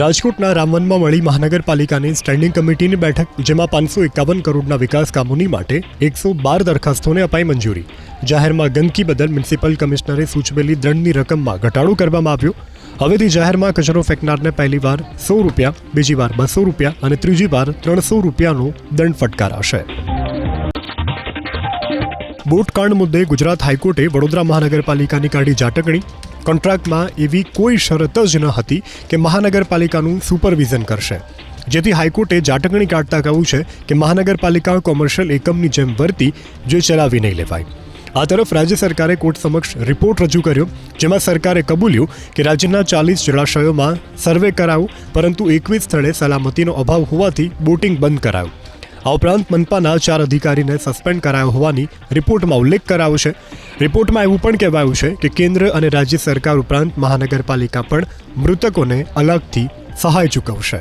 રાજકોટના રામવનમાં મળી મહાનગરપાલિકાની સ્ટેન્ડિંગ કમિટીની બેઠક, જેમાં પાંચસો એકાવન કરોડના વિકાસ કામોની માટે એકસો બાર દરખાસ્તોને અપાઈ મંજૂરી. જાહેરમાં ગંદકી બદલ મ્યુનિસિપલ કમિશનરે સૂચવેલી દંડની રકમમાં ઘટાડો કરવામાં આવ્યો. હવેથી જાહેરમાં કચરો ફેંકનારને પહેલી વાર સો રૂપિયા, બીજી વાર બસો રૂપિયા અને ત્રીજી વાર ત્રણસો રૂપિયાનો દંડ ફટકારાશે. બોટકાંડ મુદ્દે ગુજરાત હાઈકોર્ટે વડોદરા મહાનગરપાલિકાની કાઢી ઝાટકણી. કોન્ટ્રાક્ટમાં એવી કોઈ શરત જ ન હતી કે મહાનગરપાલિકાનું સુપરવિઝન કરશે. જેથી હાઈકોર્ટે જાટકણી કાઢતા કહ્યું છે કે મહાનગરપાલિકા કોમર્શિયલ એકમની જેમ વર્તી, જે ચલાવી નહીં લેવાય. આ તરફ રાજ્ય સરકારે કોર્ટ સમક્ષ રિપોર્ટ રજૂ કર્યો, જેમાં સરકારે કબૂલ્યું કે રાજ્યના ચાલીસ જળાશયોમાં સર્વે કરાયું, પરંતુ એકવીસ સ્થળે સલામતીનો અભાવ હોવાથી બોટિંગ બંધ કરાયું. આ ઉપરાંત મનપાના ચાર અધિકારીને સસ્પેન્ડ કરાયો હોવાની રિપોર્ટમાં ઉલ્લેખ કરાયો છે. રિપોર્ટમાં એવું પણ કહેવાયું છે કે કેન્દ્ર અને રાજ્ય સરકાર ઉપરાંત મહાનગરપાલિકા પણ મૃતકોને અલગથી સહાય ચૂકવશે.